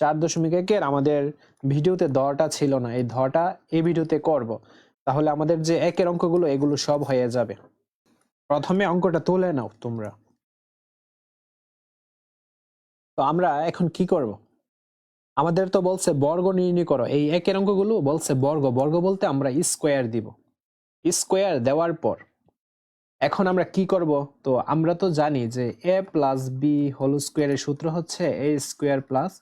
চার দশমিক একের আমাদের ভিডিওতে ধটা ছিল না। এই ধটা এই ভিডিওতে করব। তাহলে আমাদের যে একের অঙ্কগুলো, এগুলো সব হয়ে যাবে। প্রথমে অঙ্কটা তুলে নাও তোমরা। তো আমরা এখন কি করব? আমাদের তো বলছে বর্গ নির্ণয় করো। এই একের অঙ্কগুলো বলছে বর্গ। বর্গ বলতে আমরা স্কোয়ার দিব। স্কোয়ার দেওয়ার পর এখন আমরা কি করব? তো আমরা তো জানি যে এ প্লাস বি হোল স্কোয়ারের সূত্র হচ্ছে A square plus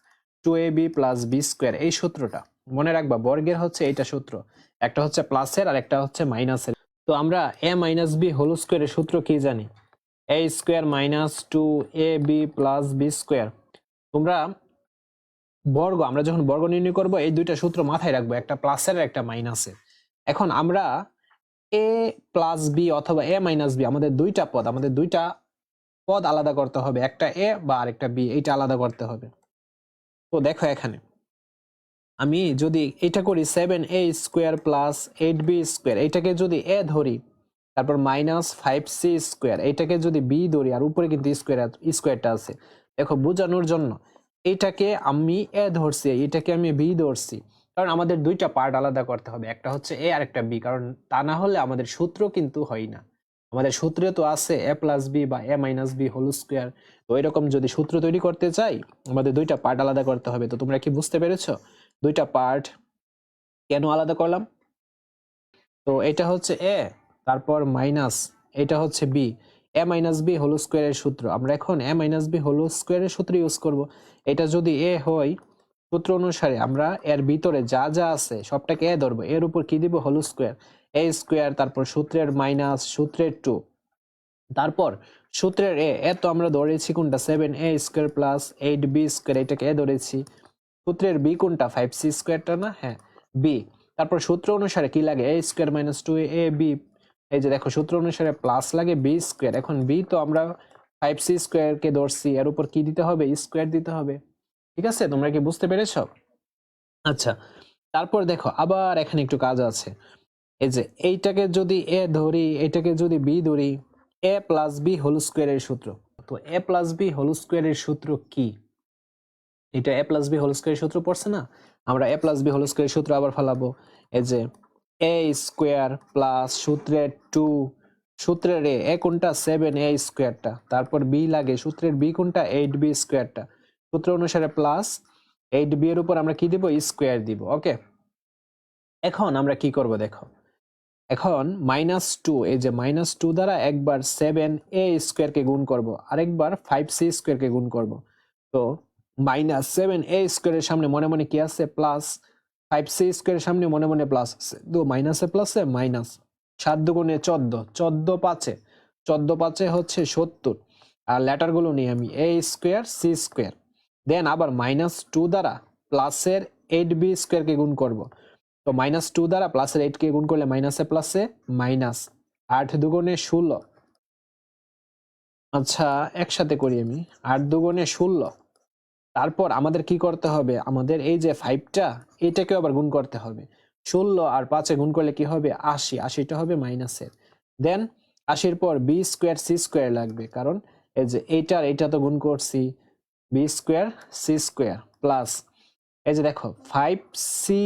two A B plus B square, এই সূত্রটা। মনে রাখবা, বর্গের হচ্ছে এইটা সূত্র। একটা হচ্ছে প্লাসের আর একটা হচ্ছে মাইনাসের। তো আমরা এ মাইনাস বি হোল স্কোয়ারের সূত্র কি জানি? A square minus two A B plus B square. তোমরা বর্গ, আমরা যখন বর্গ নির্ণয় করব, এই দুইটা সূত্র মাথায় রাখব, একটা প্লাসের একটা মাইনাসের। এখন আমরা এ প্লাস বি অথবা এ মাইনাস বি, আমাদের দুইটা পদ, আমাদের দুইটা পদ আলাদা করতে হবে। একটা এ বা আরেকটা বি, এইটা আলাদা করতে হবে। তো দেখো এখানে। আমি যদি এটা করি seven A square plus eight B square এইটাকে যদি এ ধরি, তারপর মাইনাস ফাইভ সি স্কোয়ার এইটাকে যদি বি ধরি, আর উপরে কিন্তু স্কোয়ার স্কোয়ারটা আছে। দেখো বোঝানোর জন্য, এটাকে আমি এ ধরছি, এটাকে আমি বি ধরছি। কারণ আমাদের দুইটা পার্ট আলাদা করতে হবে, একটা হচ্ছে এ আর একটা বি কারণ তা না হলে আমাদের সূত্র কিন্তু হয় না। আমাদের সূত্রে তো আছে এ প্লাস বি বা A minus B whole square তো এরকম যদি সূত্র তৈরি করতে চাই, আমাদের দুইটা পার্ট আলাদা করতে হবে। তো তোমরা কি বুঝতে পেরেছ? দুইটা পার্ট কেন আলাদা করলাম? তো এটা হচ্ছে এ তারপর মাইনাস এটা হচ্ছে B A minus B whole স্কোয়ারের সূত্র। আমরা এখন এ মাইনাস বি হোল স্কোয়ারের সূত্র ইউজ করব। এটা যদি এ হয়, সূত্র অনুসারে আমরা এর ভিতরে যা যা আছে, সবটাকে এ ধরবো। এর উপর কি দিব? হোল স্কোয়ার এ স্কোয়ার তারপর সূত্রের মাইনাস সূত্রের টু তারপর সূত্রের এ এ তো আমরা ধরেছি কোনটা? Seven A square plus eight B square এটাকে এ ধরেছি। সূত্রের বি কোনটা? ফাইভ সি স্কোয়ারটা না? হ্যাঁ বি তারপর সূত্র অনুসারে কি লাগে? A square minus two A B এই যে দেখো, সূত্র অনুসারে প্লাস লাগে বি স্কোয়ার এখন বি তো আমরা ফাইভ সি স্কোয়ারকে ধরছি, এর উপর কি দিতে হবে? স্কোয়ার দিতে হবে। ঠিক আছে? তোমরা কি বুঝতে পেরেছ? আচ্ছা তারপর দেখো, আবার এখানে একটু কাজ আছে। এই যে এইটাকে যদি এ ধরি, এটাকে যদি বি ধরি এ প্লাস বি হোল স্কোয়ারের সূত্র। তো এ প্লাস বি হোল স্কোয়ারের সূত্র কি? এটা এ প্লাস বি হোল স্কোয়ারের সূত্র পড়ছে না? আমরা এ প্লাস বি হোল স্কোয়ারের সূত্র আবার ফেলাবো। এই যে এ স্কোয়ার প্লাস সূত্রের টু সূত্রের এ এ কোনটা? সেভেন এ স্কোয়ারটা তারপর বি লাগে, সূত্রের বি কোনটা? এইট বি স্কোয়ারটা সূত্র অনুসারে প্লাস এইট বি এর উপর আমরা কি দিব? স্কোয়ার দিব ওকে এখন আমরা কি করব দেখো? এখন মাইনাস টু এই যে মাইনাস টু দ্বারা একবার সেভেন এ স্কোয়ারকে গুণ করব, আরেকবার ফাইভ সি স্কোয়ারকে গুণ করব। তো মাইনাস সেভেন এ স্কোয়ারের সামনে মনে মনে কি আছে? প্লাস ফাইভ সি স্কোয়ারের সামনে মনে মনে প্লাস আছে। দু মাইনাসে প্লাসে মাইনাস সাত দুগুণে চোদ্দ চোদ্দ পাঁচে চোদ্দ পাঁচে হচ্ছে সত্তর। আর লেটারগুলো নিয়ে আমি A square C square then আবার মাইনাস টু দ্বারা প্লাসের এইট বি স্কোয়ারকে গুণ করব। তো মাইনাস টু দ্বারা প্লাসের এইটকে গুণ করলে মাইনাসে প্লাসে মাইনাস আট দুগুণে ষোলো। আচ্ছা একসাথে করি আমি। আট দুগুণে ষোলো। তারপর আমাদের কি করতে হবে? আমাদের এই যে ফাইভটা এটাকে আবার গুণ করতে হবে। ষোলো আর পাঁচে গুণ করলে কি হবে? আশি। আশিটা হবে মাইনাসের দেন আশির পর বি স্কোয়ার সি স্কোয়ার লাগবে। কারণ এই যে এইটার, এইটা তো গুণ করছি। B square C square plus এই যে দেখো ফাইভ সি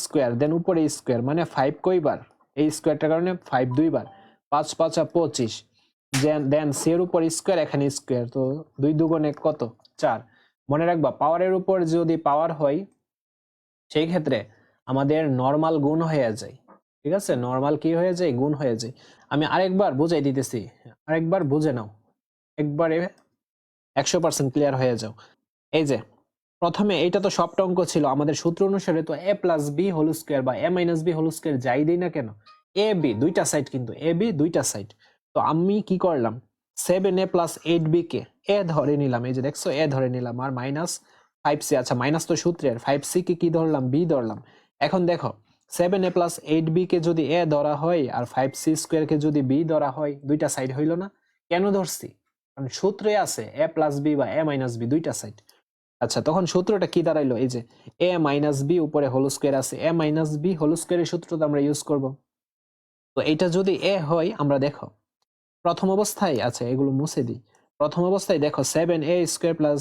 স্কোয়ার দেন উপরে স্কোয়ার মানে ফাইভ কইবার এই স্কোয়ারটার কারণে ফাইভ দুইবার পাঁচ, পাঁচা পঁচিশ। দেন সি এর উপর স্কোয়ার এখানে স্কোয়ার তো দুই দুগুণে কত? চার। মনে রাখবা পাওয়ারের উপর যদি পাওয়ার হয়, সেই ক্ষেত্রে আমাদের নর্মাল গুণ হয়ে যায়। ঠিক আছে? নর্মাল কি হয়ে যায়? গুণ হয়ে যায়। আমি আরেকবার বুঝাই দিতেছি। আরেকবার বুঝে নাও। একবারে একশো পার্সেন্ট ক্লিয়ার হয়ে যাও। এই যে প্রথমে এইটা তো সবটা অঙ্ক ছিল, আমাদের সূত্র অনুসারে তো A plus B whole square বা A minus B whole square যাই দিই না কেন এ বি দুইটা সাইড কিন্তু এ বি দুইটা সাইড তো আমি কি করলাম seven A plus eight B K A ধরে নিলাম, এই যে দেখছ এ ধরে নিলাম, আর মাইনাস ফাইভ সি আচ্ছা মাইনাস তো সূত্রের ফাইভ সি কে কি ধরলাম বি ধরলাম। এখন দেখো seven A plus eight B কে যদি এ ধরা হয়, আর ফাইভ সি স্কোয়ার কে যদি বি ধরা হয়, দুইটা সাইড হইল না। কেন ধরছি? কারণ সূত্রে আছে এ প্লাস বি বা এ মাইনাস বি দুইটা সাইড আচ্ছা তখন সূত্রটা কি দাঁড়াইলো? এই যে এ মাইনাস বি উপরে হোল স্কোয়ার আছে। এ মাইনাস বি হোল স্কোয়ারের সূত্রটা আমরা ইউজ করব। তো এটা যদি এ হয়, আমরা দেখো, প্রথম অবস্থায় আচ্ছা এগুলো মুছে দিই। প্রথম অবস্থায় দেখো seven A square plus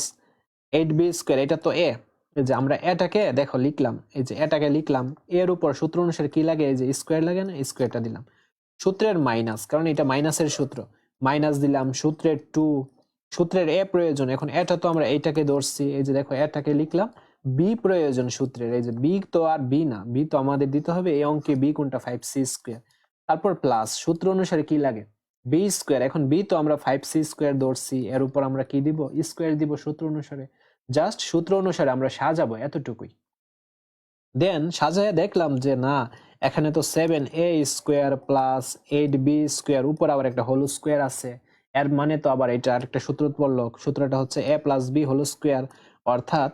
eight B square এটা তো এ যে, আমরা এটাকে দেখো, লিখলাম। এই যে, এটাকে লিখলাম। এর উপর সূত্র অনুসারে কি লাগে? এই যে স্কোয়ার লাগে না? স্কোয়ারটা দিলাম। সূত্রের মাইনাস কারণ এটা মাইনাসের সূত্র। মাইনাস দিলাম, সূত্রের টু সূত্রের এ প্রয়োজন। এখন এটা তো আমরা এইটাকে ধরছি, এই যে দেখো এটাকে লিখলাম, বি প্রয়োজন সূত্রের, এই যে বি তো আর বি না, বি তো আমাদের দিতে হবে, এই অঙ্কে বি কোনটা ফাইভ সি স্কোয়ার তারপর প্লাস সূত্র অনুসারে কি লাগে? বি স্কোয়ার এখন বি তো আমরা ফাইভ সি স্কোয়ার ধরছি, এর উপর আমরা কি দিব? স্কোয়ার দিব সূত্র অনুসারে। জাস্ট সূত্র অনুসারে আমরা সাজাবো এতটুকুই। দেন সাজায় দেখলাম যে না, এখানে তো seven A square plus eight B square উপর আবার একটা হোল স্কোয়ার আছে। এর মানে তো আবার এটা আরেকটা সূত্র পড়ল সূত্রটা হচ্ছে A plus B whole square অর্থাৎ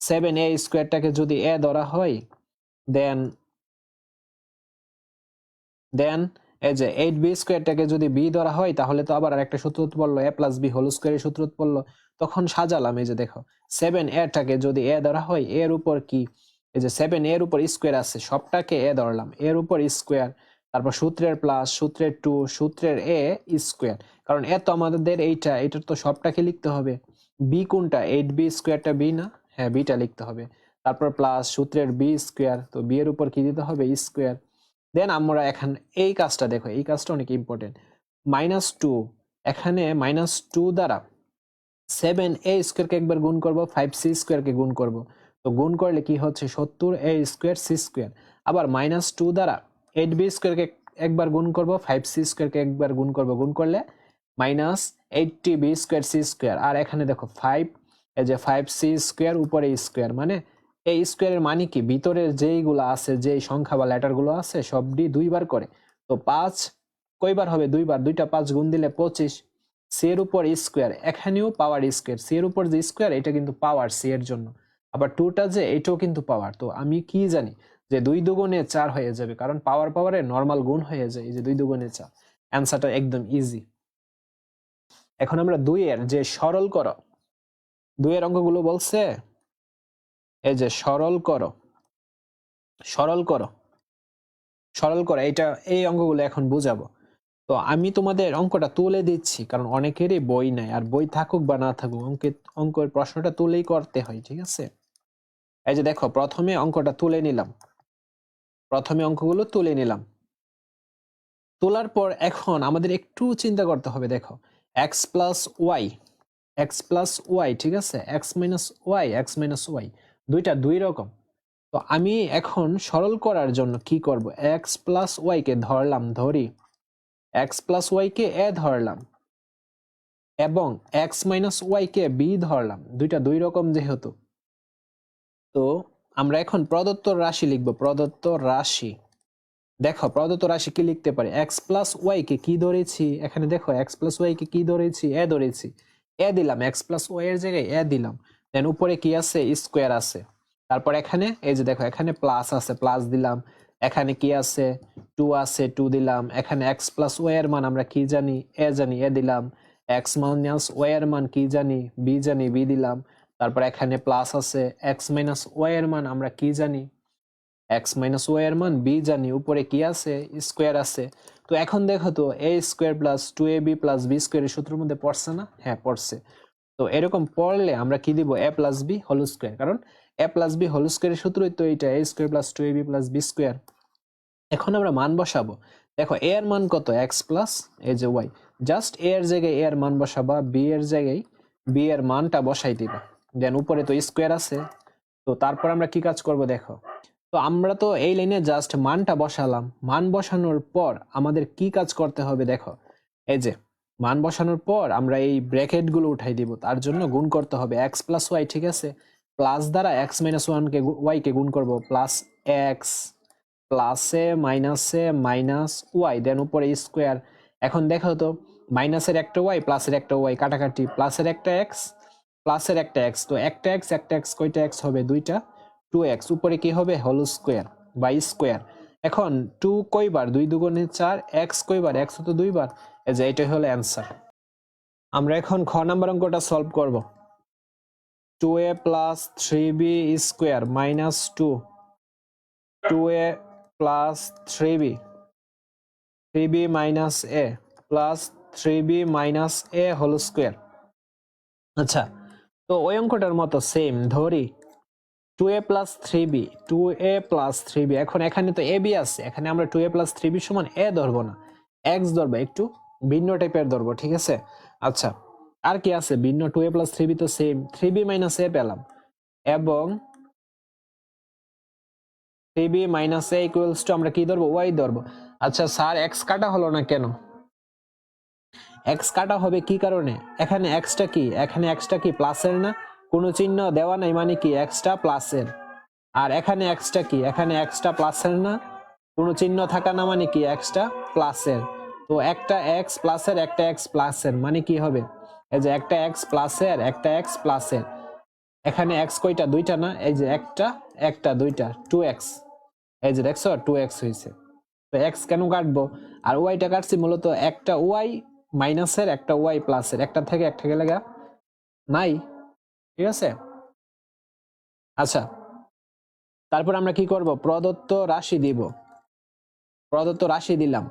সেভেন এ স্কোয়ারটাকে যদি এ ধরা হয় দেন দেন এই যে এইট বি স্কোয়ারটাকে যদি বি ধরা হয়, তাহলে তো আবার আরেকটা সূত্র পড়ল এ প্লাস বি হোল স্কোয়ারের সূত্র পড়ল তখন সাজালাম এই যে দেখো সেভেন এটাকে যদি এ ধরা হয় এর উপর কি? এই যে সেভেন এর উপর স্কোয়ার আছে, সবটাকে এ ধরলাম এর উপর স্কোয়ার তারপর সূত্রের প্লাস সূত্রের টু সূত্রের এ স্কোয়ার কারণ এ তো আমাদের এইটা, এটার তো সবটাকে লিখতে হবে। বি কোনটা? এইট বি স্কোয়ারটা বি না? হ্যাঁ বিটা লিখতে হবে। তারপর প্লাস সূত্রের বি স্কোয়ার তো বি এর উপর কি দিতে হবে? স্কোয়ার দেন আমরা এখন এই কাজটা দেখো, এই কাজটা অনেক ইম্পর্টেন্ট মাইনাস টু এখানে মাইনাস টু দ্বারা সেভেন এ স্কোয়ারকে একবার গুণ করব ফাইভ সি স্কোয়ারকে গুণ করব। তো গুণ করলে কি হচ্ছে? সত্তর এ স্কোয়ার সি স্কোয়ার আবার মাইনাস টু দ্বারা এইট বি স্কোয়ারকে একবার গুণ করব ফাইভ সি স্কোয়ারকে একবার গুণ করব, গুণ করলে minus eighty B square C square আর এখানে দেখো ফাইভ এই যে ফাইভ সি স্কোয়ার উপরে স্কোয়ার মানে এই স্কোয়ারের মানে কি? ভিতরের যেইগুলো আছে, যেই সংখ্যা বা লেটারগুলো আছে সবটি দুইবার করে। তো পাঁচ কয়বার হবে দুইবার? দুইটা পাঁচ গুণ দিলে পঁচিশ। সি এর উপর স্কোয়ার এখানেও পাওয়ার স্কোয়ার সি এর উপর যে স্কোয়ার এটা কিন্তু পাওয়ার সি এর জন্য। আবার টুটা যে, এটাও কিন্তু পাওয়ার তো আমি কি জানি? যে দুই দুগুণে চার হয়ে যাবে, কারণ পাওয়ার পাওয়ারে নর্মাল গুণ হয়ে যায়, এই যে দুই দুগুণে চার। অ্যান্সারটা একদম ইজি এখন আমরা দুইয়ের যে সরল করো, দুইয়ের অঙ্কগুলো বলছে, এই যে সরল করো সরল করো সরল করো এটা এই অঙ্কগুলো এখন বুঝাবো। তো আমি তোমাদের অঙ্কটা তুলে দিচ্ছি, কারণ অনেকেরই বই নাই, আর বই থাকুক বা না থাকুক, অঙ্কে, অঙ্কের প্রশ্নটা তুলেই করতে হয়, ঠিক আছে? এই যে দেখো, প্রথমে অঙ্কটা তুলে নিলাম। প্রথমে অঙ্কগুলো তুলে নিলাম। তোলার পর এখন আমাদের একটু চিন্তা করতে হবে, দেখো। X plus Y X plus Y ঠিক আছে? X minus Y X minus Y দুইটা দুই রকম। তো আমি এখন সরল করার জন্য কি করব? এক্স প্লাস ওয়াইকে ধরলাম ধরি। এক্স প্লাস ওয়াইকে এ ধরলাম এবং এক্স মাইনাস ওয়াইকে বি ধরলাম। দুইটা দুই রকম যেহেতু। তো আমরা এখন প্রদত্ত রাশি লিখব, প্রদত্ত রাশি। দেখো, প্রদত্ত রাশি কি লিখতে পারি? এক্স প্লাস ওয়াই কে কি ধরেছি? এখানে দেখো এক্স প্লাস ওয়াই কে কি ধরেছি? এ ধরেছি। এ দিলাম এক্স প্লাস ওয়াই এর জায়গায় এ দিলাম। দেন উপরে কি আছে? স্কোয়ার আছে। তারপর এখানে, এই যে দেখো, এখানে প্লাস আছে প্লাস দিলাম। এখানে কি আছে? টু আছে টু দিলাম। এখানে এক্স প্লাস ওয়াই এর মান আমরা কি জানি? এ জানি, এ দিলাম। এক্স মাইনাস ওয়াই এর মান কি জানি? বি জানি বি দিলাম। তারপর এখানে প্লাস আছে এক্স মাইনাস ওয়াই এর মান আমরা কি জানি? এক্স মাইনাস ওয়াই এর মান বি জানি, উপরে কি আছে? স্কোয়ার আছে। তো এখন দেখো তো A square plus two A B plus B স্কোয়ারের সূত্রের মধ্যে পড়ছে না? হ্যাঁ পড়ছে। তো এরকম পড়লে আমরা কি দিব? A plus B whole square কারণ এ প্লাস বি হোল স্কোয়ারের সূত্রই তো এইটা A square plus two A B plus B square এখন আমরা মান বসাবো। দেখো এ এর মান কত? এক্স প্লাস এ যে ওয়াই জাস্ট এ এর জায়গায় এ এর মান বসাবা বি এর জায়গায় বি এর মানটা বসাই দিবা। দেন উপরে তো স্কোয়ার আছে। তো তারপর আমরা কি কাজ করব দেখো। তো আমরা তো এই লাইনে জাস্ট মানটা বসালাম। মান বসানোর পর আমাদের কি কাজ করতে হবে দেখো। এই যে, মান বসানোর পর আমরা এই ব্র্যাকেটগুলো উঠাই দিব। তার জন্য গুণ করতে হবে এক্স প্লাস ওয়াই ঠিক আছে? প্লাস দ্বারা এক্স মাইনাস ওয়ানকে ওয়াই কে গুণ করব। প্লাস এক্স প্লাসে মাইনাসে মাইনাস ওয়াই দেন উপরে স্কোয়ার এখন দেখো তো মাইনাসের একটা ওয়াই প্লাসের একটা ওয়াই কাটাকাটি। প্লাসের একটা এক্স প্লাসের একটা এক্স। তো একটা এক্স একটা এক্স কয়টা এক্স হবে? দুইটা। Two X. উপরে কি হবে? Whole square by square. এখন টু কয়বার? দুই দুগুণে চার। এক্স কয়বার? এক্স তো দুইবার। এই যে এটাই হলো অ্যান্সার। আমরা এখন খ নাম্বার অঙ্কটা সলভ করব। Two A plus three B square minus two. Two A plus three B. Three B minus A. Plus three B minus A whole square. আচ্ছা। তো ওই অঙ্কটার মতো সেম ধরি two A plus three B two A plus three B এখন এখানে তো A B আছে, এখানে আমরা two A plus three B সমান এ ধরবো না এক্স ধরবো, একটু ভিন্ন টাইপের ধরবো, ঠিক আছে? আচ্ছা আর কি আছে, ভিন্ন two A plus three B তো same three B minus A পেলাম, এবং three B minus A equals to আমরা কি ধরবো ওয়াই ধরবো আচ্ছা স্যার এক্স কাটা হলো না কেন? এক্স কাটা হবে কি কারণে? এখানে এক্সটা কি? এখানে এক্সটা কি প্লাসের না? কোনো চিহ্ন দেওয়া নাই মানে কি এক্সটা প্লাসের আর এখানে এক্সটা কি? এখানে এক্সটা প্লাসের না? কোনো চিহ্ন থাকা না মানে কি এক্সটা প্লাসের তো একটা এক্স প্লাসের একটা এক্স প্লাসের মানে কি হবে? এই যে একটা এক্স প্লাসের একটা এক্স প্লাসের এখানে এক্স কয়টা? দুইটা না? এই যে একটা একটা, দুইটা টু এক্স এই যে দেখছ টু এক্স হয়েছে তো এক্স কেন কাটবো? আর ওয়াইটা কাটছি মূলত একটা ওয়াই মাইনাসের একটা ওয়াই প্লাসের, একটা থেকে একটা গেলে গা নাই, ঠিক আছে? আচ্ছা তারপর আমরা কি করব? প্রদত্ত রাশি দিব। প্রদত্ত রাশি দিলাম।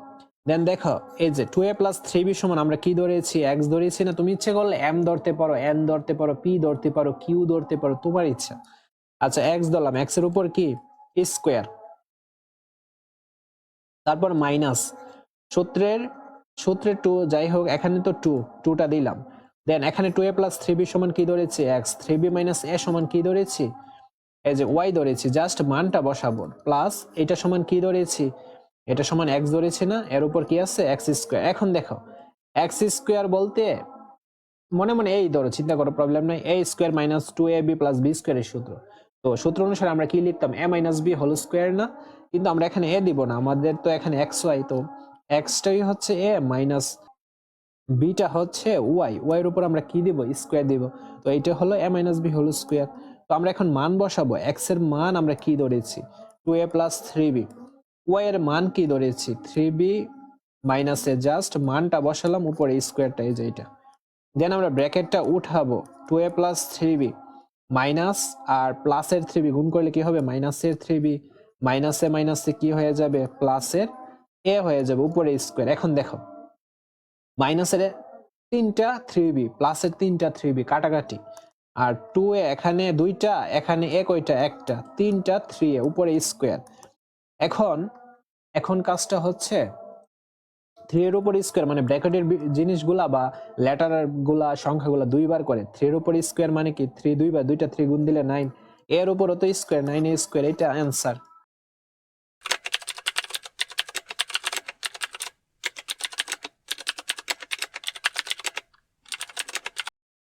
দেন দেখো, এই যে two A plus three B সমান আমরা কি ধরেছি? এক্স ধরেছি না? তুমি ইচ্ছে করলে এম ধরতে পারো এন ধরতে পারো পি ধরতে পারো কিউ ধরতে পারো, তোমার ইচ্ছা। আচ্ছা এক্স ধরলাম। এক্সের উপর কি? স্কোয়ার তারপর মাইনাস সূত্রের সূত্রের টু, যাই হোক, এখানে তো টু, টুটা দিলাম। দেন এখানে two A plus three B সমান কি ধরেছি? X three B minus A সমান কি ধরেছি? এই যে ওয়াই ধরেছি জাস্ট মানটা বসাবো। প্লাস এটা সমান কি ধরেছি? এটা সমান এক্স ধরেছি না? এর উপর কি আছে? এক্স স্কোয়ার এখন দেখো এক্স স্কোয়ার বলতে মনে মনে এই ধরো, চিন্তা করো প্রবলেম নাই। A square minus two A B plus B স্কোয়ারের সূত্র। তো সূত্র অনুসারে আমরা কি লিখতাম? A minus B whole square না? কিন্তু আমরা এখানে এ দিব না। আমাদের তো এখানে এক্স ওয়াই তো এক্সটাই হচ্ছে এ মাইনাস বিটা হচ্ছে ওয়াই। ওয়াই এর উপর আমরা কি দিব? স্কোয়ার দিব। তো এইটা হলো এ মাইনাস বি হলো স্কোয়ার। তো আমরা এখন মান বসাবো। এক্সের মান আমরা কি ধরেছি? Two A plus three B. Y এর মান কি ধরেছি? থ্রি বি মাইনাসে জাস্ট মানটা বসালাম উপরে স্কোয়ারটা, এই যে এটা। দেন আমরা ব্র্যাকেটটা উঠাবো। Two A plus three B minus আর প্লাসের থ্রি বি গুণ করলে কি হবে? মাইনাসের থ্রি বি। মাইনাসে মাইনাসে কি হয়ে যাবে? প্লাসের এ হয়ে যাবে উপরে স্কোয়ার এখন দেখো মাইনাসের তিনটা থ্রি বি প্লাসের তিনটা থ্রি বি কাটাকাটি। আর টু এ এখানে দুইটা, এখানে এ কয়টা? একটা। তিনটা থ্রি এ উপরে স্কোয়ার এখন এখন কাজটা হচ্ছে থ্রি এর উপর স্কোয়ার মানে ব্র্যাকেটের জিনিসগুলা বা লেটারগুলা, সংখ্যাগুলা দুইবার করে। থ্রি এর উপর স্কোয়ার মানে কি? থ্রি দুইবার, দুইটা থ্রি গুণ দিলে নাইন এর উপরও তো স্কোয়ার নাইন স্কোয়ার এটা অ্যান্সার